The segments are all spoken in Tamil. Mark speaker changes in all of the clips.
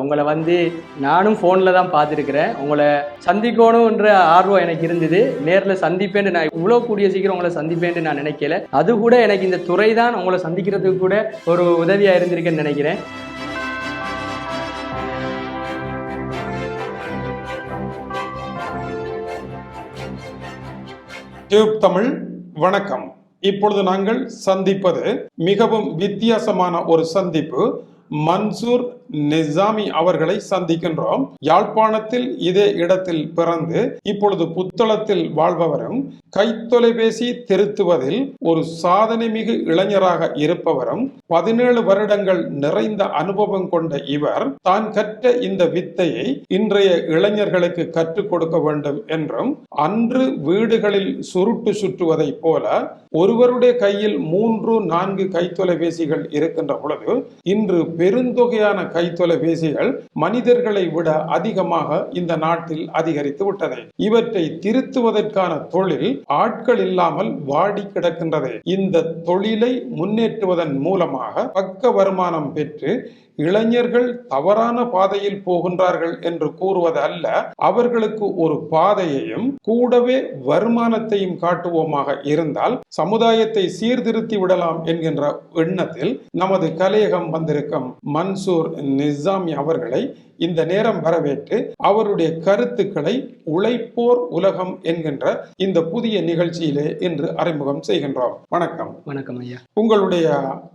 Speaker 1: உங்களை வந்து நானும் ஃபோனில் தான் பார்த்துருக்குறேன். உங்களை சந்திக்கணுன்ற ஆர்வம் எனக்கு இருந்தது. நேரில் சந்திப்பேன்னு நான் இவ்வளோ கூடிய சீக்கிரம் உங்களை சந்திப்பேன்னு நான் நினைக்கல. அது கூட எனக்கு இந்த துறை தான் உங்களை சந்திக்கிறதுக்கு கூட ஒரு உதவியாக இருந்திருக்குன்னு நினைக்கிறேன்.
Speaker 2: டியூப் தமிழ் வணக்கம். இப்பொழுது நாங்கள் சந்திப்பது மிகவும் வித்தியாசமான ஒரு சந்திப்பு. மன்சூர் நிசாமி அவர்களை சந்திக்கின்றோம். யாழ்ப்பாணத்தில் இதே இடத்தில் பிறந்து இப்பொழுது புத்தளத்தில் வாழ்பவரும் கைத்தொலைபேசி திருத்துவதில் ஒரு சாதனை மிகு இளைஞராக இருப்பவரும் பதினேழு வருடங்கள் நிறைந்த அனுபவம் கொண்ட இவர் தான் கற்ற இந்த வித்தையை இன்றைய இளைஞர்களுக்கு கற்றுக் கொடுக்க வேண்டும் என்றும் அன்று வீடுகளில் சுருட்டு சுற்றுவதை போல ஒருவருடைய கையில் மூன்று நான்கு கைத்தொலைபேசிகள் இருக்கின்ற பொழுது இன்று பெருந்தொகையான கைத்தொலைபேசிகள் மனிதர்களை விட அதிகமாக இந்த நாட்டில் அதிகரித்து விட்டது. இவற்றை திருத்துவதற்கான தொழில் ஆட்கள் இல்லாமல் வாடி கிடக்கின்றது. இந்த தொழிலை முன்னேற்றுவதன் மூலமாக பக்க வருமானம் பெற்று இளைஞர்கள் தவறான பாதையில் போகின்றார்கள் என்று கூறுவது அல்ல அவர்களுக்கு ஒரு பாதையையும் கூடவே வருமானத்தையும் காட்டுவோமாக இருந்தால் சமுதாயத்தை சீர்திருத்தி விடலாம் என்கின்ற எண்ணத்தில் நமது கலையகம் வந்திருக்கும் மன்சூர் நிசாமி அவர்களை இந்த நேரம் வரவேற்று அவருடைய கருத்துக்களை உழைப்போர் உலகம் என்கின்ற இந்த புதிய நிகழ்ச்சியிலே இன்று அறிமுகம் செய்கின்றோம். வணக்கம்.
Speaker 1: வணக்கம் ஐயா.
Speaker 2: உங்களுடைய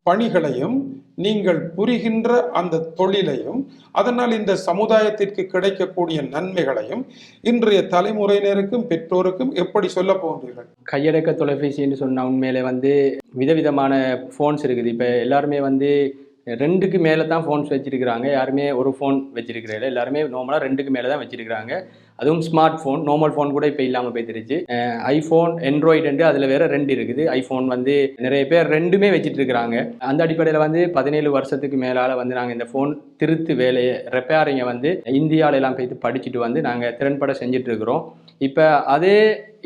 Speaker 2: பணிகளையும் நீங்கள் புரிகின்ற அந்த தொழிலையும் அதனால் இந்த சமுதாயத்திற்கு கிடைக்கக்கூடிய நன்மைகளையும் இன்றைய தலைமுறையினருக்கும் பெற்றோருக்கும் எப்படி சொல்ல போகிறீர்கள்
Speaker 1: கையடக்க தொலைபேசின்னு சொன்ன உண்மையிலே வந்து விதவிதமான ஃபோன்ஸ் இருக்குது. இப்போ எல்லாருமே வந்து ரெண்டுக்கு மேலே தான் ஃபோன்ஸ் வச்சிருக்கிறாங்க. யாருமே ஒரு ஃபோன் வச்சிருக்கிறதில்ல. எல்லாருமே நார்மலாக ரெண்டுக்கு மேலே தான் வச்சிருக்கிறாங்க. அதுவும் ஸ்மார்ட் ஃபோன் நார்மல் ஃபோன் கூட இப்போ இல்லாமல் போய்த்திருச்சு. ஐஃபோன் ஆண்ட்ராய்டு அதில் வேற ரெண்டு இருக்குது. ஐஃபோன் வந்து நிறைய பேர் ரெண்டுமே வச்சுட்டு இருக்கிறாங்க அந்த அடிப்படையில் வந்து பதினேழு வருஷத்துக்கு மேலால் வந்து நாங்கள் இந்த ஃபோன் திருத்து வேலையை ரெப்பேரிங்கை வந்து இந்தியாவில எல்லாம் போய்த்து படிச்சுட்டு வந்து நாங்கள் திறன்பட செஞ்சுட்டு இருக்கிறோம் இப்போ அதே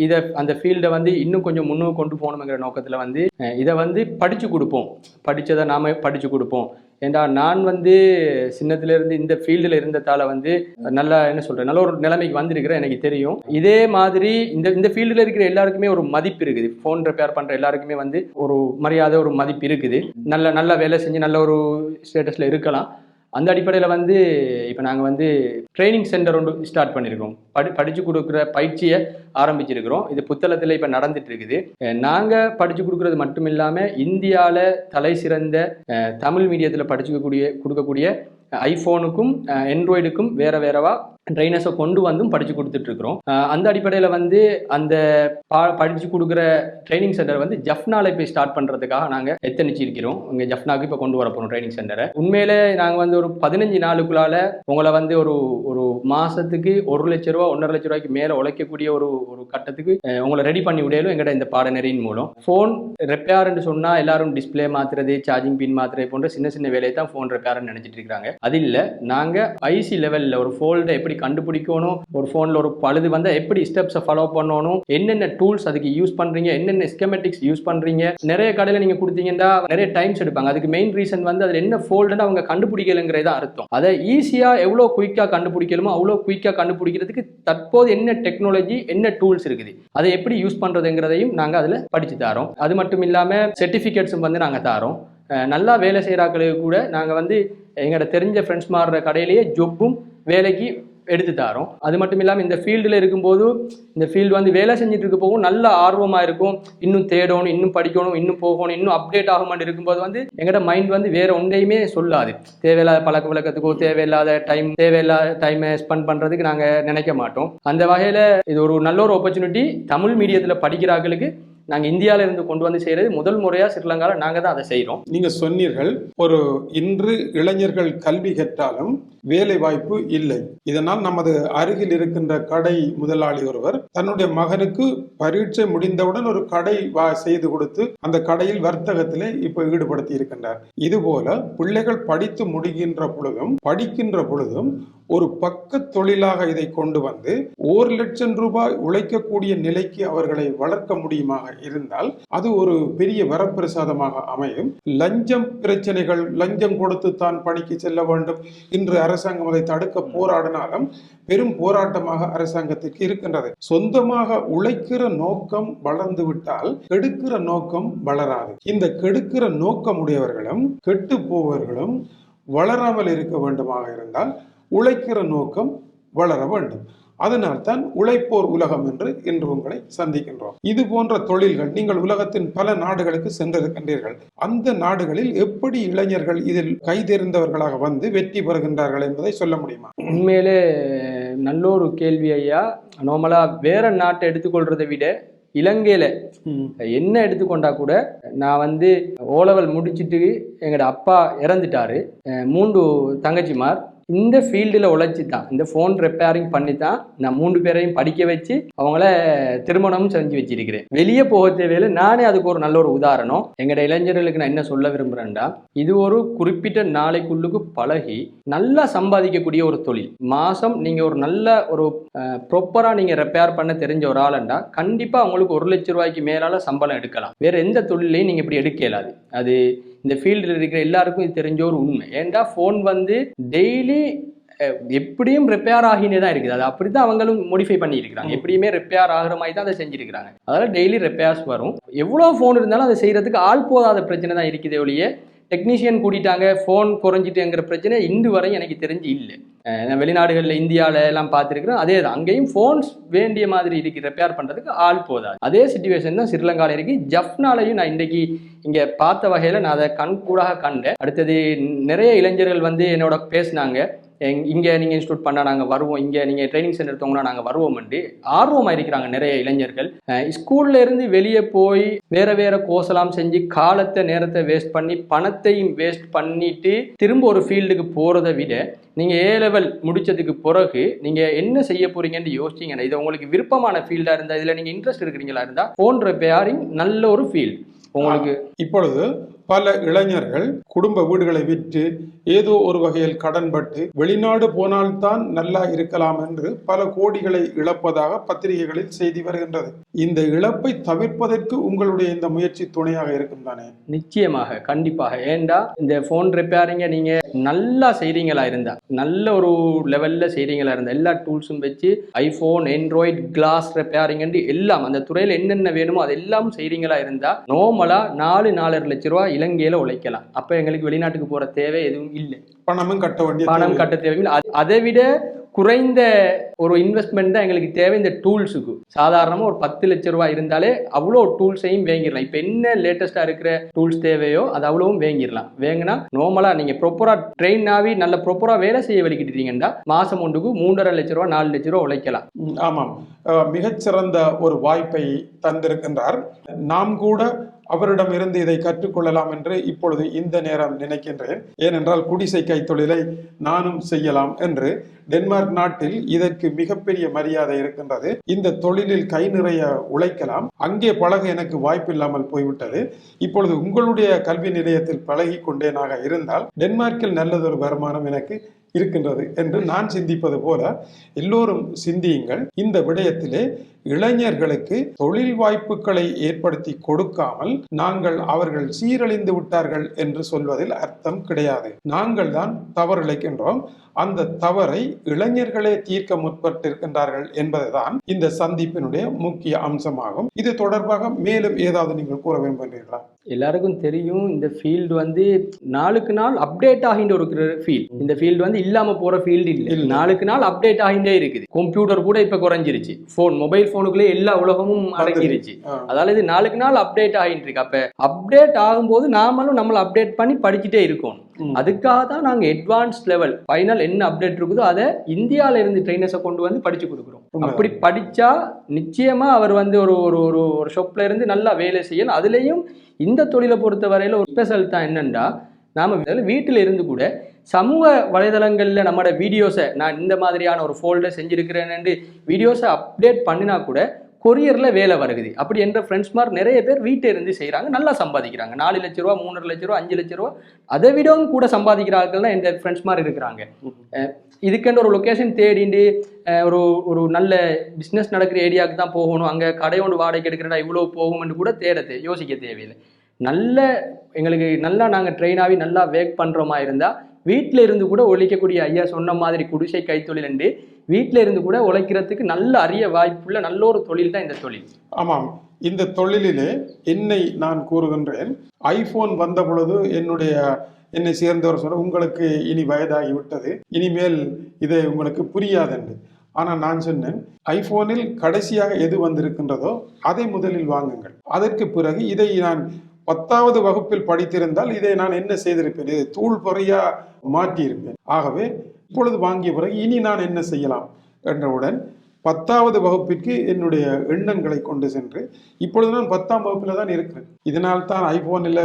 Speaker 1: இதை அந்த ஃபீல்டை வந்து இன்னும் கொஞ்சம் முன்னுக்கு கொண்டு போகணுங்கிற நோக்கத்தில் வந்து இதை வந்து படித்து கொடுப்போம். படித்ததை நாம் படித்து கொடுப்போம். ஏண்டா நான் வந்து சின்னத்திலேருந்து இந்த ஃபீல்டில் இருந்ததால் வந்து நல்லா என்ன சொல்கிறேன் நல்ல ஒரு நிலைமைக்கு வந்திருக்கிறேன் எனக்கு தெரியும். இதே மாதிரி இந்த இந்த ஃபீல்டில் இருக்கிற எல்லாருக்குமே ஒரு மதிப்பு இருக்குது. ஃபோன் ரிப்பேர் பண்ணுற எல்லாருக்குமே வந்து ஒரு மரியாதை ஒரு மதிப்பு இருக்குது. நல்ல நல்ல வேலை செஞ்சு நல்ல ஒரு ஸ்டேட்டஸில் இருக்கலாம். அந்த அடிப்படையில் வந்து இப்போ நாங்கள் வந்து ட்ரைனிங் சென்டர் ஒன்று ஸ்டார்ட் பண்ணியிருக்கோம் படி படித்து கொடுக்குற பயிற்சியை ஆரம்பிச்சிருக்கிறோம். இது புத்தளத்தில் இப்போ நடந்துட்டு இருக்குது நாங்கள் படித்து கொடுக்குறது மட்டும் இல்லாமல் இந்தியாவில் தலை சிறந்த தமிழ் மீடியத்தில் படிச்சுக்கக்கூடிய கொடுக்கக்கூடிய ஐஃபோனுக்கும் ஆண்ட்ராய்டுக்கும் வேறு வேறவா ட்ரைனர்ஸை கொண்டு வந்தும் படித்து கொடுத்துட்ருக்குறோம். அந்த அடிப்படையில் வந்து அந்த பா படித்து கொடுக்குற ட்ரைனிங் சென்டர் வந்து ஜஃப்னால இப்போ ஸ்டார்ட் பண்ணுறதுக்காக நாங்கள் எத்தனிச்சு இருக்கிறோம் இங்கே ஜஃப்னாக்கு இப்போ கொண்டு வர போகிறோம் ட்ரைனிங் சென்டரை உண்மையிலே நாங்கள் வந்து ஒரு பதினஞ்சு நாளுக்குள்ளால உங்களை வந்து ஒரு ஒரு மாதத்துக்கு ஒரு லட்ச ரூபா ஒன்றரை லட்ச ரூபாய்க்கு மேலே உழைக்கக்கூடிய ஒரு ஒரு கட்டத்துக்கு உங்களை ரெடி பண்ணி விடையிலும் எங்கள்கிட்ட இந்த பாடநெறியின் மூலம். ஃபோன் ரெப்பேர்னு சொன்னால் எல்லாரும் டிஸ்ப்ளே மாற்றுறது சார்ஜிங் பின் மாற்றுறது போன்ற சின்ன சின்ன வேலையை தான் ஃபோன் ரெப்பேர்னு நினச்சிட்டு இருக்காங்க அது இல்லை நாங்கள் ஐசி லெவலில் ஒரு ஃபோல்டை எப்படி கண்டுபிடிக்கணும்? ஒரு ஃபோனில் ஒரு பழுது வந்தால் எப்படி ஸ்டெப்ஸை ஃபாலோ பண்ணணும்? என்னென்ன டூல்ஸ் அதுக்கு யூஸ் பண்ணுறீங்க என்னென்ன ஸ்கெமெட்டிக்ஸ் யூஸ் பண்ணுறீங்க நிறைய கடையில் நீங்கள் கொடுத்தீங்கன்னா நிறைய டைம்ஸ் எடுப்பாங்க. அதுக்கு மெயின் ரீசன் வந்து அதில் என்ன ஃபோல்டுன்னு அவங்க கண்டுபிடிக்கலைங்கிறது தான் அர்த்தம். அதை ஈஸியாக எவ்வளோ குயிக்காக கண்டுபிடிக்கணுமோ அவ்வளோ குயிக்காக கண்டுபிடிக்கிறதுக்கு தற்போது என்ன டெக்னாலஜி என்ன டூல்ஸ் இருக்குது? அதை எப்படி யூஸ் பண்ணுறதுங்கிறதையும் நாங்கள் அதில் படித்து தரோம். அது மட்டும் இல்லாமல் சர்டிஃபிகேட்ஸும் வந்து நாங்கள் தரோம். நல்லா வேலை செய்கிறாக்களுக்கு கூட நாங்கள் வந்து எங்களோட தெரிஞ்ச ஃப்ரெண்ட்ஸ் மாறுற கடையிலேயே ஜொப்பும் வேலைக்கு எடுத்து தரோம். அது மட்டும் இல்லாமல் இந்த ஃபீல்டில் இருக்கும்போது இந்த ஃபீல்டு வந்து வேலை செஞ்சுட்டு இருக்க போகும் நல்ல ஆர்வமாக இருக்கும். இன்னும் தேடணும் இன்னும் படிக்கணும் இன்னும் போகணும் இன்னும் அப்டேட் ஆகுமான்னு இருக்கும்போது வந்து எங்களோட மைண்ட் வந்து வேற ஒன்றையுமே சொல்லாது. தேவையில்லாத பழக்க வழக்கத்துக்கோ தேவையில்லாத டைம் தேவையில்லாத டைமை ஸ்பெண்ட் பண்ணுறதுக்கு நாங்கள் நினைக்க மாட்டோம். அந்த வகையில் இது ஒரு நல்ல ஒரு ஆப்பர்ச்சுனிட்டி தமிழ் மீடியத்தில் படிக்கிறார்களுக்கு நாங்கள் இந்தியாவில இருந்து கொண்டு வந்து செய்கிறது முதல் முறையாக ஸ்ரீலங்காவில் நாங்கள் தான் அதை செய்கிறோம்
Speaker 2: நீங்க சொன்னீர்கள் ஒரு இன்று இளைஞர்கள் கல்வி கற்றாலும் வேலை வாய்ப்பு இல்லை. இதனால் நமது அருகில் இருக்கின்ற கடை முதலாளி ஒருவர் தன்னுடைய மகனுக்கு பரீட்சை முடிந்தவுடன் ஒரு கடை வா செய்து கொடுத்து அந்த கடையில் வர்த்தகத்திலே இப்ப ஈடுபடுத்தி இருக்கின்றார். இதுபோல பிள்ளைகள் படித்து முடிகின்ற பொழுதும் படிக்கின்ற பொழுதும் ஒரு பக்க தொழிலாக இதை கொண்டு வந்து ஒரு லட்சம் ரூபாய் உழைக்கக்கூடிய நிலைக்கு அவர்களை வளர்க்க முடியுமாக இருந்தால் அது ஒரு பெரிய வரப்பிரசாதமாக அமையும். லஞ்சம் பிரச்சனைகள் லஞ்சம் கொடுத்து தான் பணிக்கு செல்ல வேண்டும். இன்று அரசாங்கம் அதை தடுக்க போராடினாலும் பெரும் போராட்டமாக அரசாங்கத்திற்கு இருக்கின்றது. சொந்தமாக உழைக்கிற நோக்கம் வளர்ந்து விட்டால் கெடுக்கிற நோக்கம் வளராது. இந்த கெடுக்கிற நோக்கமுடையவர்களும் கெட்டு போவர்களும் வளராமல் இருக்க வேண்டுமாக இருந்தால் உழைக்கிற நோக்கம் வளர வேண்டும். அதனால்தான் உழைப்போர் உலகம் என்று இன்று உங்களை சந்திக்கின்றோம். இது போன்ற தொழில்கள் நீங்கள் உலகத்தின் பல நாடுகளுக்கு சென்றிருக்கின்றீர்கள் அந்த நாடுகளில் எப்படி இளைஞர்கள் இதில் கைதேர்ந்தவர்களாக வந்து வெற்றி பெறுகின்றார்கள் என்பதை சொல்ல முடியுமா?
Speaker 1: உண்மையிலே நல்ல ஒரு கேள்வி ஐயா. நார்மலாக வேற நாட்டை எடுத்துக்கொள்றதை விட இலங்கையில என்ன எடுத்துக்கொண்டா கூட நான் வந்து ஓலவல் முடிச்சிட்டு எங்களோட அப்பா இறந்துட்டாரு. மூன்று தங்கச்சிமார். இந்த ஃபீல்டில் உழைச்சி தான் இந்த ஃபோன் ரிப்பேரிங் பண்ணி தான் நான் மூன்று பேரையும் படிக்க வச்சு அவங்கள திருமணமும் செஞ்சு வச்சிருக்கிறேன். வெளியே போக தேவையில்லை. நானே அதுக்கு ஒரு நல்ல ஒரு உதாரணம். எங்களோட இளைஞர்களுக்கு நான் என்ன சொல்ல விரும்புகிறேன்டா இது ஒரு குறிப்பிட்ட நாளைக்குள்ளுக்கு பழகி நல்லா சம்பாதிக்கக்கூடிய ஒரு தொழில். மாதம் நீங்கள் ஒரு நல்ல ஒரு ப்ராப்பராக நீங்கள் ரெப்பேர் பண்ண தெரிஞ்ச ஒரு ஆளுண்டா கண்டிப்பாக அவங்களுக்கு ஒரு லட்ச ரூபாய்க்கு மேலால சம்பளம் எடுக்கலாம். வேற எந்த தொழிலையும் நீங்கள் இப்படி எடுக்க இயலாது. அது இந்த ஃபீல்டில் இருக்கிற எல்லாருக்கும் இது தெரிஞ்ச ஒரு உண்மை. ஏன்டா ஃபோன் வந்து டெய்லி எப்படியும் ரிப்பேர் ஆகினே தான் இருக்குது. அது அப்படி தான் அவங்களும் மோடிஃபை பண்ணியிருக்கிறாங்க. எப்படியுமே ரிப்பேர் ஆகிற மாதிரி தான் அதை செஞ்சிருக்கிறாங்க. அதனால் டெய்லி ரிப்பேர்ஸ் வரும். எவ்வளோ ஃபோன் இருந்தாலும் அதை செய்கிறதுக்கு ஆள் போதாத பிரச்சனை தான் இருக்குதே ஒழிய டெக்னீஷியன் கூட்டிட்டாங்க ஃபோன் குறைஞ்சிட்டுங்கிற பிரச்சனை இன்று வரை எனக்கு தெரிஞ்சு இல்லை. நான் வெளிநாடுகளில் இந்தியாவில் எல்லாம் பார்த்துருக்குறோம். அதே தான் அங்கேயும் ஃபோன்ஸ் வேண்டிய மாதிரி இருக்கு ரெப்பேர் பண்ணுறதுக்கு ஆள் போதாது. அதே சுச்சுவேஷன் தான் ஸ்ரீலங்காவில் இருக்கு. ஜஃப்னாலையும் நான் இன்றைக்கி இங்கே பார்த்த வகையில் நான் அதை கண் கூடாக கண்டேன். அடுத்தது நிறைய இளைஞர்கள் வந்து என்னோட பேசினாங்க. இங்கே நீங்கள் இன்ஸ்டியூட் பண்ணால் நாங்கள் வருவோம் இங்கே நீங்கள் ட்ரைனிங் சென்டர் தோங்கினா நாங்கள் வருவோம்ண்டு ஆர்வமாக இருக்கிறாங்க நிறைய இளைஞர்கள். ஸ்கூல்ல இருந்து வெளியே போய் வேற வேற கோசலாம் செஞ்சு காலத்தை நேரத்தை வேஸ்ட் பண்ணி பணத்தையும் வேஸ்ட் பண்ணிட்டு திரும்ப ஒரு ஃபீல்டுக்கு போகிறத விட நீங்கள் ஏ லெவல் முடிச்சதுக்கு பிறகு நீங்கள் என்ன செய்ய போறீங்கன்னு யோசிச்சிங்கன்னா இது உங்களுக்கு விருப்பமான ஃபீல்டாக இருந்தால் இதில் நீங்கள் இன்ட்ரெஸ்ட் இருக்கிறீங்களா இருந்தால் ஃபோன் ரிப்பேரிங் நல்ல ஒரு ஃபீல்ட் உங்களுக்கு
Speaker 2: இப்பொழுது பல இளைஞர்கள் குடும்ப வீடுகளை விற்று ஏதோ ஒரு வகையில் கடன்பட்டு வெளிநாடு போனால்தான் நல்லா இருக்கலாம் என்று பல கோடிகளை இழப்பதாக பத்திரிகைகளில் செய்தி வருகின்றது. இந்த இழப்பை தவிர்ப்பதற்கு உங்களுடைய இந்த முயற்சி துணையாக இருக்கும் தானே?
Speaker 1: நிச்சயமாக கண்டிப்பாக. ஏண்டா இந்த ஃபோன் ரிப்பேரிங்க நீங்கள் நல்லா செய்கிறீங்களா இருந்தா? நல்ல ஒரு லெவலில் செய்கிறீங்களா இருந்தா? எல்லா டூல்ஸும் வச்சு ஐஃபோன் ஆண்ட்ராய்ட் கிளாஸ் ரிப்பேரிங் எல்லாம் அந்த துறையில் என்னென்ன வேணுமோ அது எல்லாம் செய்கிறீங்களா இருந்தா நோமலா நாலு நாலரை லட்ச ரூபா இலங்கையில் உழைக்கலாம். அப்போ எங்களுக்கு வெளிநாட்டுக்கு போகிற தேவை எதுவும் இல்லை.
Speaker 2: பணமும் கட்ட வேண்டிய
Speaker 1: பணம். கட்ட தேவையில்லை அது- விட குறைந்த ஒரு இன்வெஸ்ட்மெண்ட் தான் எங்களுக்கு தேவை. இந்த டூல்ஸுக்கு சாதாரணமாக ஒரு பத்து லட்ச ரூபாய் இருந்தாலே அவ்வளோ டூல்ஸையும் வேங்கிடலாம். இப்போ என்ன லேட்டஸ்ட்டாக இருக்கிற டூல்ஸ் தேவையோ அது அவ்வளவும் வேங்கிடலாம். வேங்கினா நார்மலாக நீங்கள் ப்ராப்பராக ட்ரெயின் ஆகி நல்ல ப்ராப்பராக வேலை செய்ய வலிக்கிட்டீங்கன்னா மாதம் ஒன்றுக்கு மூன்றரை லட்ச ரூபா நாலு லட்ச ரூபா உழைக்கலாம்.
Speaker 2: ஆமாம். மிகச்சிறந்த ஒரு வாய்ப்பை தந்திருக்கின்றார். நாம் கூட அவரிடம் இருந்து இதை கற்றுக்கொள்ளலாம் என்று இப்பொழுது இந்த நேரம் நினைக்கின்றேன். ஏனென்றால் குடிசை கைத்தொழிலை நானும் செய்யலாம் என்று டென்மார்க் நாட்டில் இதற்கு மிகப்பெரிய மரியாதை இருக்கின்றது. இந்த தொழிலில் கை நிறைய உழைக்கலாம். அங்கே பழக எனக்கு வாய்ப்பு இல்லாமல் போய்விட்டது. இப்பொழுது உங்களுடைய கல்வி நிலையத்தில் பழகி கொண்டேனாக இருந்தால் டென்மார்க்கில் நல்லதொரு வருமானம் எனக்கு இருக்கின்றது என்று நான் சிந்திப்பது போல எல்லோரும் சிந்தியுங்கள். இந்த விடயத்திலே இளைஞர்களுக்கு தொழில் வாய்ப்புகளை ஏற்படுத்தி கொடுக்காமல் நாங்கள் அவர்கள் சீரழிந்து விட்டார்கள் என்று சொல்வதில் அர்த்தம் கிடையாது. நாங்கள் தான் தவறிழைக்கின்றோம் அந்த தவறை இளைஞர்களே தீர்க்க முற்பட்டிருக்கின்றார்கள் என்பதுதான் இந்த சந்திப்பினுடைய முக்கிய அம்சமாகும். இது தொடர்பாக மேலும் ஏதாவது நீங்கள் கூற விரும்புகிறீர்களா?
Speaker 1: எல்லாருக்கும் தெரியும் இந்த ஃபீல்டு வந்து நாளுக்கு நாள் அப்டேட் ஆகின்ற ஒரு ஃபீல்ட் இந்த ஃபீல்டு வந்து இல்லாம போற ஃபீல்டு இல்லை. நாளுக்கு நாள் அப்டேட் ஆகிட்டே இருக்குது. கம்ப்யூட்டர் கூட இப்ப குறைஞ்சிருச்சு. ஃபோன் மொபைல் ஃபோனுக்குள்ளே எல்லா உலகமும் அடங்கிருச்சு. அதால இது நாளுக்கு நாள் அப்டேட் ஆகிட்டு இருக்கு அப்ப அப்டேட் ஆகும்போது நாமளும் நம்மளை அப்டேட் பண்ணி படிச்சுட்டே இருக்கோம். அதுக்காக தான் நாங்க அட்வான்ஸ் லெவல் ஃபைனல் என்ன அப்டேட் இருக்குதோ அதை இந்தியால இருந்து ட்ரைனர்ஸை கொண்டு வந்து படிச்சு கொடுக்குறோம். அப்படி படிச்சா நிச்சயமா அவர் வந்து ஒரு ஒரு ஒரு ஷாப்ல இருந்து நல்லா வேலை செய்யலாம் அதுலயும் இந்த தொழிலை பொறுத்த வரையில ஒரு ஸ்பெஷல் தான் என்னன்னா நாம வீட்டில் இருந்து கூட சமூக வலைதளங்களில் நம்மளோட வீடியோஸை நான் இந்த மாதிரியான ஒரு ஃபோல்டர் செஞ்சுருக்கிறேன்னு வீடியோஸை அப்டேட் பண்ணினா கூட கொரியரில் வேலை வருகுது. அப்படி என்ற ஃப்ரெண்ட்ஸ் மாதிரி நிறைய பேர் வீட்டை இருந்து செய்கிறாங்க நல்லா சம்பாதிக்கிறாங்க. நாலு லட்ச ரூபா மூணரை லட்ச ரூபா அஞ்சு லட்ச ரூபா அதை விடவும் கூட சம்பாதிக்கிற தான் எந்த ஃப்ரெண்ட்ஸ் மாதிரி இருக்கிறாங்க இதுக்கென்று ஒரு லொக்கேஷன் தேடிண்டு ஒரு ஒரு நல்ல பிஸ்னஸ் நடக்கிற ஏரியாவுக்கு தான் போகணும். அங்கே கடை ஒன்று வாடகைக்கு எடுக்கிறடா இவ்வளோ போகும்னு கூட தேட தே யோசிக்க தேவையில்லை. நல்ல எங்களுக்கு நல்லா நாங்கள் ட்ரெயினாகி நல்லா வேக் பண்ணுறோமா இருந்தால் வீட்டில் இருந்து கூட ஒழிக்கக்கூடிய ஐயா சொன்ன மாதிரி குடிசை கைத்தொழில் என்று வீட்டில் இருந்து கூட உழைக்கிறதுக்கு நல்ல அரிய வாய்ப்புள்ள நல்ல ஒரு தொழில் தான் இந்த தொழில்.
Speaker 2: ஆமாம். இந்த தொழிலிலே என்னை நான் கூறுகின்றேன். ஐபோன் வந்த பொழுது என்னுடைய என்னை சேர்ந்தவர் சொல்ல உங்களுக்கு இனி வயதாகி விட்டது. இனிமேல் இது உங்களுக்கு புரியாதென்று ஆனால் நான் சொன்னேன் ஐபோனில் கடைசியாக எது வந்திருக்கின்றதோ அதை முதலில் வாங்குங்கள். அதற்கு பிறகு இதை நான் பத்தாவது வகுப்பில் படித்திருந்தால் இதை நான் என்ன செய்திருப்பேன்? இதை தூள் பொறையா மாற்றியிருப்பேன். ஆகவே இப்பொழுது வாங்கிய பிறகு இனி நான் என்ன செய்யலாம்? என்றவுடன் பத்தாவது வகுப்பிற்கு என்னுடைய எண்ணங்களை கொண்டு சென்று இப்பொழுது நான் பத்தாம் வகுப்பில் தான் இருக்கிறேன். இதனால் தான் ஐபோனில்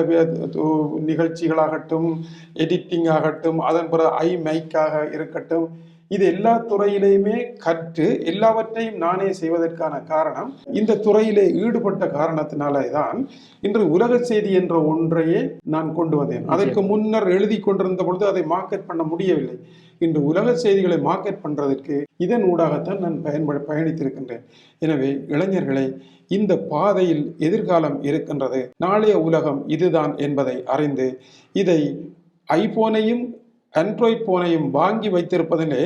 Speaker 2: நிகழ்ச்சிகளாகட்டும் எடிட்டிங் ஆகட்டும் அதன் பிறகு ஐ மைக்காக இருக்கட்டும் இது எல்லா துறையிலையுமே கற்று எல்லாவற்றையும் நானே செய்வதற்கான காரணம் இந்த துறையிலே ஈடுபட்ட காரணத்தினாலே தான் இன்று உலக செய்தி என்ற ஒன்றையே நான் கொண்டு வந்தேன். அதற்கு முன்னர் எழுதி கொண்டிருந்த பொழுது அதை மார்க்கெட் பண்ண முடியவில்லை. இன்று உலக செய்திகளை மார்க்கெட் பண்றதற்கு இதன் ஊடாகத்தான் நான் பயன்பட பயணித்திருக்கின்றேன். எனவே இளைஞர்களை இந்த பாதையில் எதிர்காலம் இருக்கின்றது. நாளைய உலகம் இதுதான் என்பதை அறிந்து இதை ஐபோனையும் ஆண்ட்ராய்ட் போனையும் வாங்கி வைத்திருப்பதிலே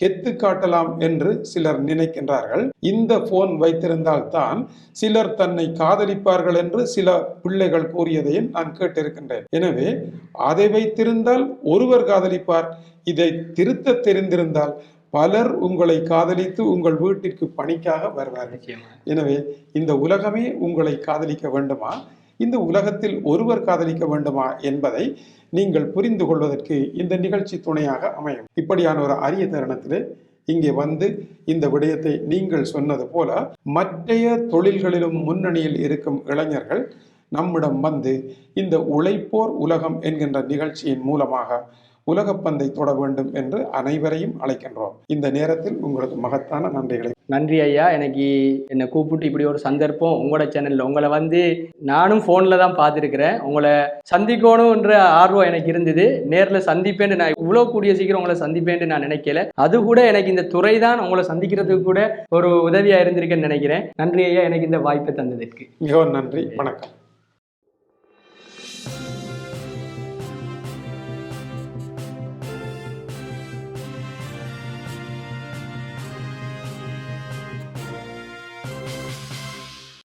Speaker 2: கெத்து காட்டலாம் என்று சிலர் நினைக்கின்றார்கள். இந்த போன் வைத்திருந்தால் தான் சிலர் தன்னை காதலிப்பார்கள் என்று சில பிள்ளைகள் கூறியதையும் நான் கேட்டிருக்கின்றேன். எனவே அதை வைத்திருந்தால் ஒருவர் காதலிப்பார். இதை திருத்த தெரிந்திருந்தால் பலர் உங்களை காதலித்து உங்கள் வீட்டிற்கு பணிக்காக வருவார்கள். எனவே இந்த உலகமே உங்களை காதலிக்க வேண்டுமா? இந்த உலகத்தில் ஒருவர் காதலிக்க வேண்டுமா என்பதை நீங்கள் புரிந்து கொள்வதற்கு இந்த நிகழ்ச்சி துணையாக அமையும். இப்படியான ஒரு அரிய தருணத்திலே இங்கே வந்து இந்த விடயத்தை நீங்கள் சொன்னது போல மற்றைய தொழில்களிலும் முன்னணியில் இருக்கும் இளைஞர்கள் நம்மிடம் வந்து இந்த உழைப்போர் உலகம் என்கின்ற நிகழ்ச்சியின் மூலமாக உலகப்பந்தை தொட வேண்டும் என்று அனைவரையும் அழைக்கின்றோம். இந்த நேரத்தில் உங்களுக்கு மகத்தான நன்றிகளை.
Speaker 1: நன்றி ஐயா. எனக்கு என்னை கூப்பிட்டு இப்படி ஒரு சந்தர்ப்பம் உங்களோட சேனல்ல உங்களை வந்து நானும் ஃபோனில் தான் பார்த்துருக்கிறேன். உங்களை சந்திக்கணுன்ற ஆர்வம் எனக்கு இருந்தது. நேரில் சந்திப்பேன்னு நான் இவ்வளோ கூடிய சீக்கிரம் உங்களை சந்திப்பேன்னு நான் நினைக்கல. அது கூட எனக்கு இந்த துறை தான் உங்களை சந்திக்கிறதுக்கு கூட ஒரு உதவியாக இருந்திருக்குன்னு நினைக்கிறேன். நன்றி ஐயா. எனக்கு இந்த வாய்ப்பை தந்ததற்கு.
Speaker 2: மிகவும் நன்றி. வணக்கம்.